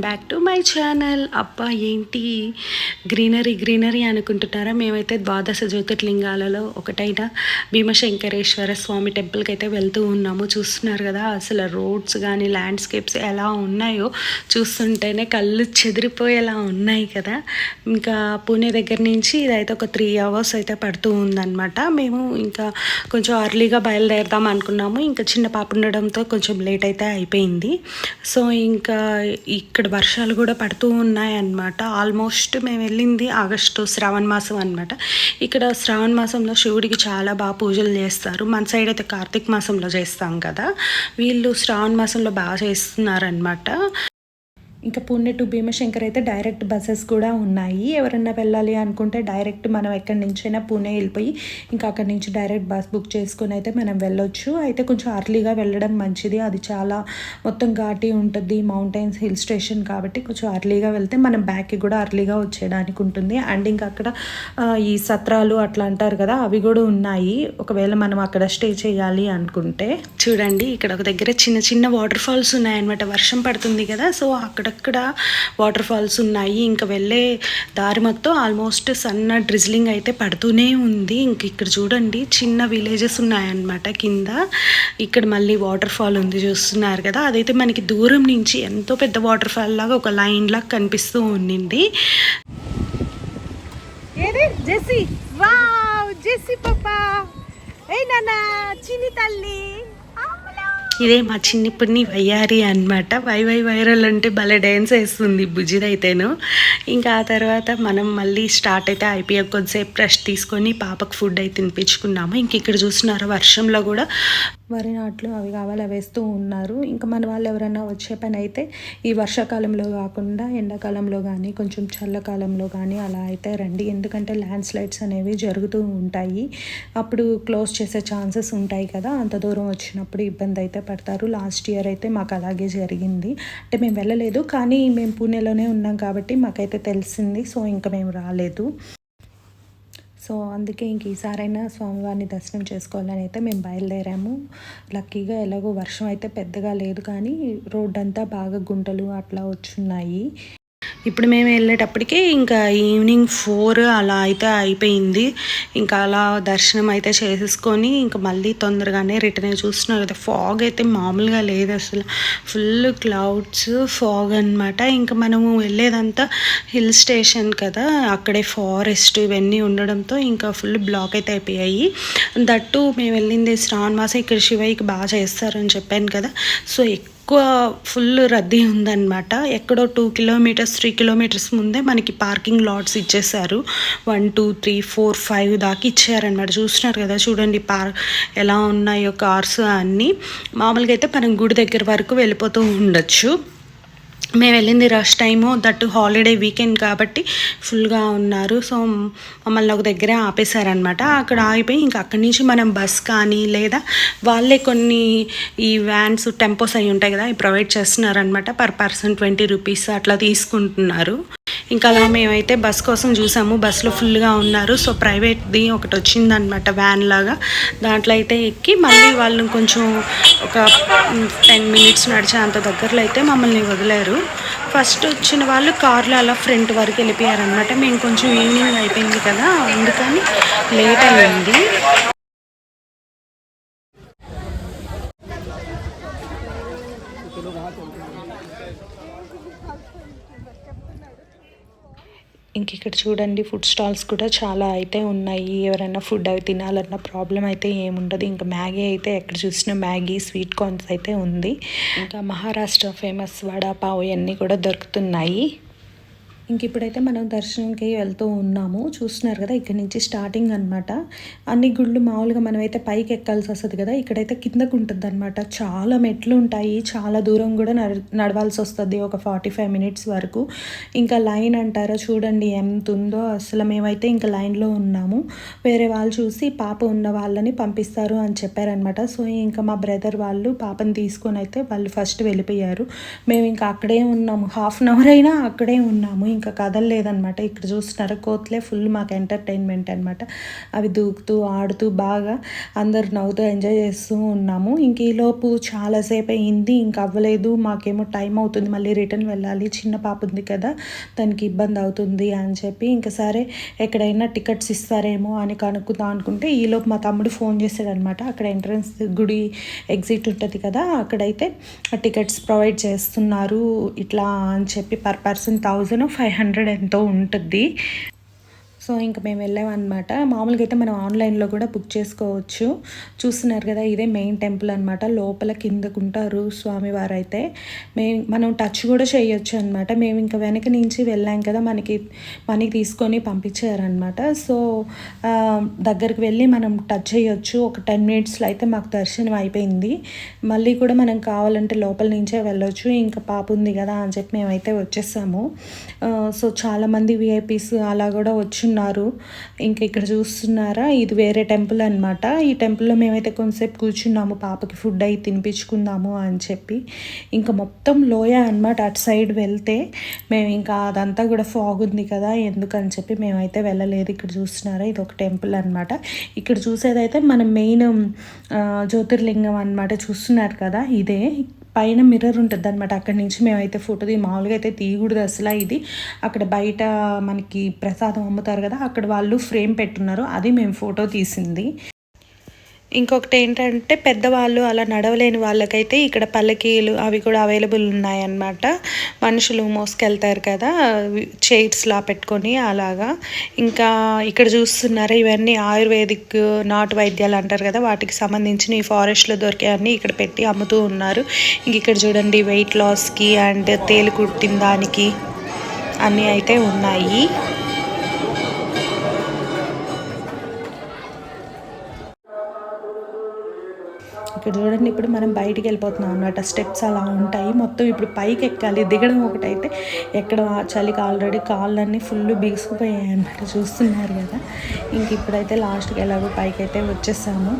Welcome back to my channel అబ్బా ఏంటి? Greenery greenery అనుకుంటున్నారా? మేమైతే ద్వాదశ జ్యోతిర్లింగాలలో ఒకటైన భీమశంకరేశ్వర స్వామి టెంపుల్కి అయితే వెళ్తూ ఉన్నాము. చూస్తున్నారు కదా అసలు రోడ్స్ కానీ ల్యాండ్స్కేప్స్ ఎలా ఉన్నాయో చూస్తుంటేనే కళ్ళు చెదిరిపోయేలా ఉన్నాయి కదా. ఇంకా పూణే దగ్గర నుంచి ఇదైతే ఒక త్రీ అవర్స్ అయితే పడుతూ ఉందన్నమాట. మేము ఇంకా కొంచెం అర్లీగా బయలుదేరదాం అనుకున్నాము. ఇంకా చిన్న పాప ఉండడంతో కొంచెం లేట్ అయితే అయిపోయింది. సో ఇంకా ఇక్కడ వర్షాలు కూడా పడుతూ ఉన్నాయన్నమాట. ఆల్మోస్ట్ మేము వెళ్ళింది ఆగస్టు శ్రావణ మాసం అనమాట ఇక్కడ శ్రావణ మాసంలో శివుడికి చాలా బాగా పూజలు చేస్తారు. మన సైడ్ అయితే కార్తీక మాసంలో చేస్తాం కదా. వీళ్ళు శ్రావణ మాసంలో బాగా చేస్తున్నారనమాట ఇంకా పుణె టు భీమశంకర్ అయితే డైరెక్ట్ బస్సెస్ కూడా ఉన్నాయి. ఎవరన్నా వెళ్ళాలి అనుకుంటే డైరెక్ట్ మనం ఎక్కడి నుంచైనా పూణే వెళ్ళిపోయి ఇంకా అక్కడి నుంచి డైరెక్ట్ బస్ బుక్ చేసుకుని అయితే మనం వెళ్ళొచ్చు. అయితే కొంచెం అర్లీగా వెళ్ళడం మంచిది. అది చాలా మొత్తం ఘాటి ఉంటుంది. మౌంటైన్స్ హిల్ స్టేషన్ కాబట్టి కొంచెం అర్లీగా వెళ్తే మనం బ్యాక్కి కూడా అర్లీగా వచ్చేయడానికి ఉంటుంది. అండ్ ఇంకా అక్కడ ఈ సత్రాలు అట్లా అంటారు కదా అవి కూడా ఉన్నాయి. ఒకవేళ మనం అక్కడ స్టే చేయాలి అనుకుంటే. చూడండి ఇక్కడ ఒక దగ్గర చిన్న చిన్న వాటర్ ఫాల్స్ ఉన్నాయన్నమాట. వర్షం పడుతుంది కదా సో అక్కడ అక్కడక్కడ వాటర్ ఫాల్స్ ఉన్నాయి. ఇంకా వెళ్ళే దారి మొత్తం ఆల్మోస్ట్ సన్న డ్రిజ్లింగ్ అయితే పడుతూనే ఉంది. ఇంక ఇక్కడ చూడండి చిన్న విలేజెస్ ఉన్నాయన్నమాట కింద. ఇక్కడ మళ్ళీ వాటర్ ఫాల్ ఉంది చూస్తున్నారు కదా. అదైతే మనకి దూరం నుంచి ఎంతో పెద్ద వాటర్ ఫాల్ లాగా ఒక లైన్ లాగా కనిపిస్తూ ఉండింది. ఏది? జెస్సీ? వావ్! జెస్సీ పాపా! ఏ చిన్ని తల్లి! ఇదే మా చిన్నప్పటిని వయ్యారి అనమాట వై వై వైరల్ అంటే భలే డ్యాన్స్ వేస్తుంది బుజ్జిదైతేను. ఇంకా ఆ తర్వాత మనం మళ్ళీ స్టార్ట్ అయితే అయిపోయాక కొద్దిసేపు రెస్ట్ తీసుకొని పాపకు ఫుడ్ అయితే తినిపించుకున్నాము. ఇంక ఇక్కడ చూస్తున్నారు వర్షంలో కూడా వరి నాట్లు అవి కావాలి అవి వేస్తూ ఉన్నారు. ఇంకా మన వాళ్ళు ఎవరైనా వచ్చే పని అయితే ఈ వర్షాకాలంలో కాకుండా ఎండాకాలంలో కానీ కొంచెం చల్లకాలంలో కానీ అలా అయితే రండి. ఎందుకంటే ల్యాండ్ స్లైడ్స్ అనేవి జరుగుతూ ఉంటాయి. అప్పుడు క్లోజ్ చేసే ఛాన్సెస్ ఉంటాయి కదా. అంత దూరం వచ్చినప్పుడు ఇబ్బంది అయితే పడతారు. లాస్ట్ ఇయర్ అయితే మాకు అలాగే జరిగింది. అంటే మేము వెళ్ళలేదు కానీ మేము పూణేలోనే ఉన్నాం కాబట్టి మాకైతే తెలిసింది. సో ఇంకా మేము రాలేదు. సో అందుకే ఇంక ఈసారైనా స్వామివారిని దర్శనం చేసుకోవాలని అయితే మేము బయలుదేరాము. లక్కీగా ఎలాగో వర్షం అయితే పెద్దగా లేదు కానీ రోడ్డు అంతా బాగా గుంటలు అట్లా వచ్చున్నాయి. ఇప్పుడు మేము వెళ్ళేటప్పటికి ఇంకా ఈవినింగ్ ఫోర్ అలా అయితే అయిపోయింది. ఇంకా అలా దర్శనం అయితే చేసేసుకొని ఇంకా మళ్ళీ తొందరగానే రిటర్న్ అయ్యి చూస్తున్నారు కదా. ఫాగ్ అయితే మామూలుగా లేదు అసలు. ఫుల్ క్లౌడ్స్ ఫాగ్ అన్నమాట. ఇంకా మనము వెళ్ళేదంతా హిల్ స్టేషన్ కదా. అక్కడే ఫారెస్ట్ ఇవన్నీ ఉండడంతో ఇంకా ఫుల్ బ్లాక్ అయితే అయిపోయాయి. దట్టు మేము వెళ్ళింది శ్రావణ మాసం ఇక్కడ శివయ్యకి బాగా చేస్తారని చెప్పాను కదా. సో ఎక్కువ ఫుల్ రద్దీ ఉందన్నమాట. ఎక్కడో టూ కిలోమీటర్స్ త్రీ కిలోమీటర్స్ ముందే మనకి పార్కింగ్ లాట్స్ ఇచ్చేసారు one two three four five దాకా ఇచ్చారనమాట చూస్తున్నారు కదా చూడండి పార్ ఎలా ఉన్నాయో కార్స్ అన్నీ. మామూలుగా అయితే మనం గుడి దగ్గర వరకు వెళ్ళిపోతూ ఉండొచ్చు. మేము వెళ్ళింది rush time that holiday weekend కాబట్టి ఫుల్గా ఉన్నారు. సో మమ్మల్ని ఒక దగ్గర ఆపేశారనమాట అక్కడ ఆగిపోయి ఇంకా అక్కడి నుంచి మనం బస్ కానీ లేదా వాళ్ళే కొన్ని ఈ వ్యాన్స్ టెంపోస్ అయి ఉంటాయి కదా అవి ప్రొవైడ్ చేస్తున్నారనమాట పర్ పర్సన్ ట్వంటీ రూపీస్ అట్లా తీసుకుంటున్నారు. ఇంకా అలా మేమైతే బస్ కోసం చూసాము. బస్సులో ఫుల్గా ఉన్నారు. సో ప్రైవేట్ది ఒకటి వచ్చిందనమాట వ్యాన్ లాగా. దాంట్లో అయితే ఎక్కి మళ్ళీ వాళ్ళు కొంచెం ఒక టెన్ మినిట్స్ నడిచే అంత దగ్గరలో అయితే మమ్మల్ని వదిలేరు. ఫస్ట్ వచ్చిన వాళ్ళు కార్లో అలా ఫ్రంట్ వరకు వెళ్ళిపోయారనమాట మేము కొంచెం ఈవినింగ్ అయిపోయింది కదా అందుకని లేట్ అయింది ఇంక ఇక్కడ చూడండి ఫుడ్ స్టాల్స్ కూడా చాలా అయితే ఉన్నాయి. ఎవరైనా ఫుడ్ అవి తినాలన్న ప్రాబ్లం అయితే ఏముండదు. ఇంకా మ్యాగీ అయితే ఎక్కడ చూసినా మ్యాగీ స్వీట్ కార్న్స్ అయితే ఉంది. ఇంకా మహారాష్ట్ర ఫేమస్ వడాపావ్ ఇవన్నీ కూడా దొరుకుతున్నాయి. ఇంక ఇప్పుడైతే మనం దర్శనంకి వెళ్తూ ఉన్నాము. చూస్తున్నారు కదా ఇక్కడ నుంచి స్టార్టింగ్ అనమాట అన్ని గుళ్ళు మామూలుగా మనమైతే పైకి ఎక్కాల్సి వస్తుంది కదా ఇక్కడైతే కిందకు ఉంటుంది అనమాట చాలా మెట్లు ఉంటాయి చాలా దూరం కూడా నడ నడవాల్సి వస్తుంది ఒక ఫార్టీ ఫైవ్ మినిట్స్ వరకు. ఇంకా లైన్ అంటారా చూడండి ఎంత ఉందో. అసలు మేమైతే ఇంకా లైన్లో ఉన్నాము. వేరే వాళ్ళు చూసి పాప ఉన్న వాళ్ళని పంపిస్తారు అని చెప్పారనమాట సో ఇంకా మా బ్రదర్ వాళ్ళు పాపని తీసుకొని అయితే వాళ్ళు ఫస్ట్ వెళ్ళిపోయారు. మేము ఇంకా అక్కడే ఉన్నాము. హాఫ్ అన్ అవర్ అయినా అక్కడే ఉన్నాము. ఇంకా కదలలేదనమాట ఇక్కడ చూస్తున్నారా కోతులే ఫుల్ మాకు ఎంటర్టైన్మెంట్ అనమాట అవి దూకుతూ ఆడుతూ బాగా అందరు నవ్వుతూ ఎంజాయ్ చేస్తూ ఉన్నాము. ఇంక ఈలోపు చాలాసేపు అయింది. ఇంక అవ్వలేదు. మాకేమో టైం అవుతుంది. మళ్ళీ రిటర్న్ వెళ్ళాలి. చిన్న పాప ఉంది కదా దానికి ఇబ్బంది అవుతుంది అని చెప్పి ఇంకా సరే ఎక్కడైనా టికెట్స్ ఇస్తారేమో అని కనుక్కుందాం అనుకుంటే ఈలోపు మా తమ్ముడు ఫోన్ చేశాడనమాట అక్కడ ఎంట్రన్స్ గుడి ఎగ్జిట్ ఉంటుంది కదా అక్కడైతే టికెట్స్ ప్రొవైడ్ చేస్తున్నారు. ఇట్లా అని చెప్పి per person thousand five hundred ఎంతో ఉంటుంది సో ఇంకా మేము వెళ్ళామన్నమాట. మామూలుగా అయితే మనం ఆన్లైన్లో కూడా బుక్ చేసుకోవచ్చు. చూస్తున్నారు కదా ఇదే మెయిన్ టెంపుల్ అనమాట లోపల కిందకుంటారు స్వామివారు అయితే మేము మనం టచ్ కూడా చేయొచ్చు అనమాట మేము ఇంకా వెనక నుంచి వెళ్ళాం కదా మనకి మనీ తీసుకొని పంపించారనమాట సో దగ్గరికి వెళ్ళి మనం టచ్ చేయొచ్చు. ఒక టెన్ మినిట్స్లో అయితే మాకు దర్శనం అయిపోయింది. మళ్ళీ కూడా మనం కావాలంటే లోపల నుంచే వెళ్ళొచ్చు. ఇంకా పాప ఉంది కదా అని చెప్పి మేమైతే వచ్చేసాము. సో చాలామంది విఐపీస్ అలా కూడా వచ్చున్నారు ఇంకా ఇక్కడ చూస్తున్నారా? ఇది వేరే టెంపుల్ అనమాట ఈ టెంపుల్లో మేమైతే కొంతసేపు కూర్చున్నాము. పాపకి ఫుడ్ అయి తినిపించుకుందాము అని చెప్పి. ఇంకా మొత్తం లోయ అనమాట అటు సైడ్ వెళ్తే. మేము ఇంకా అదంతా కూడా ఫాగ్ ఉంది కదా ఎందుకని చెప్పి మేమైతే వెళ్ళలేదు. ఇక్కడ చూస్తున్నారా? ఇది ఒక టెంపుల్ అనమాట ఇక్కడ చూసేదైతే మన మెయిన్ జ్యోతిర్లింగం అనమాట చూస్తున్నారు కదా? ఇదే. పైన మిర్రర్ ఉంటుంది అనమాట అక్కడి నుంచి మేమైతే ఫోటో తీ మామూలుగా అయితే తీయకూడదు అసలు ఇది. అక్కడ బయట మనకి ప్రసాదం అమ్ముతారు కదా అక్కడ వాళ్ళు ఫ్రేమ్ పెట్టున్నారు. అది మేము ఫోటో తీసింది. ఇంకొకటి ఏంటంటే పెద్దవాళ్ళు అలా నడవలేని వాళ్ళకైతే ఇక్కడ పల్లకీలు అవి కూడా అవైలబుల్ ఉన్నాయన్నమాట. మనుషులు మోసుకెళ్తారు కదా చైర్స్లా పెట్టుకొని అలాగా. ఇంకా ఇక్కడ చూస్తున్నారా ఇవన్నీ ఆయుర్వేదిక్ నాటు వైద్యాలు అంటారు కదా వాటికి సంబంధించిన ఈ ఫారెస్ట్లో దొరికే అన్నీ ఇక్కడ పెట్టి అమ్ముతూ ఉన్నారు. ఇంక ఇక్కడ చూడండి వెయిట్ లాస్కి అండ్ తేలు కుట్టిన దానికి అన్నీ అయితే ఉన్నాయి. ఇక్కడ చూడండి ఇప్పుడు మనం బయటికి వెళ్ళిపోతున్నాం అన్నమాట. స్టెప్స్ అలా ఉంటాయి. మొత్తం ఇప్పుడు పైకి ఎక్కాలి. దిగడం ఒకటైతే ఎక్కడ చలికి ఆల్రెడీ కాళ్ళన్నీ ఫుల్ బిగుసుకుపోయాయి అన్నమాట. చూస్తున్నారు కదా. ఇంక ఇప్పుడైతే లాస్ట్కి ఎలాగో పైకి అయితే వచ్చేసాము.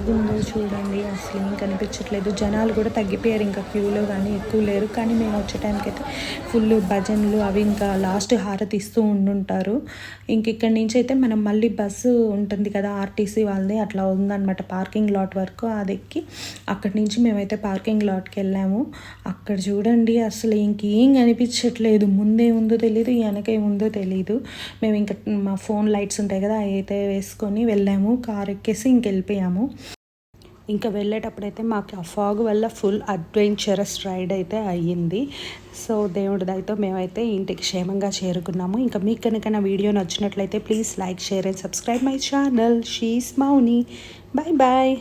ఫాగ్ ఉందో చూడండి. అసలు ఏం కనిపించట్లేదు. జనాలు కూడా తగ్గిపోయారు. ఇంకా క్యూలో కానీ ఎక్కువ లేరు. కానీ మేము వచ్చే టైంకి అయితే ఫుల్ భజనలు అవి ఇంకా లాస్ట్ హారతి ఇస్తూ ఉండుంటారు. ఇంక ఇక్కడి నుంచి అయితే మనం మళ్ళీ బస్సు ఉంటుంది కదా ఆర్టీసీ వాళ్ళది. అట్లా ఉందన్నమాట. పార్కింగ్ లాట్ వరకు అది ఎక్కి అక్కడి నుంచి మేమైతే పార్కింగ్ లాట్కి వెళ్ళాము. అక్కడ చూడండి అసలు ఇంకేం కనిపించట్లేదు. ముందే ఉందో తెలియదు వెనక ఏముందో తెలియదు మేము ఇంకా మా ఫోన్ లైట్స్ ఉంటాయి కదా అవి అయితే వేసుకొని వెళ్ళాము. కార్ ఎక్కేసి ఇంక వెళ్ళిపోయాము. ఇంకా వెళ్ళేటప్పుడైతే మాకు ఆ ఫాగ్ వల్ల ఫుల్ అడ్వెంచరస్ రైడ్ అయితే అయ్యింది. సో దేవుడి దయతో మేమైతే ఇంటికి క్షేమంగా చేరుకున్నాము. ఇంకా మీకు కనుక నా వీడియో నచ్చినట్లయితే please like share and subscribe my channel. She's Mouni. Bye bye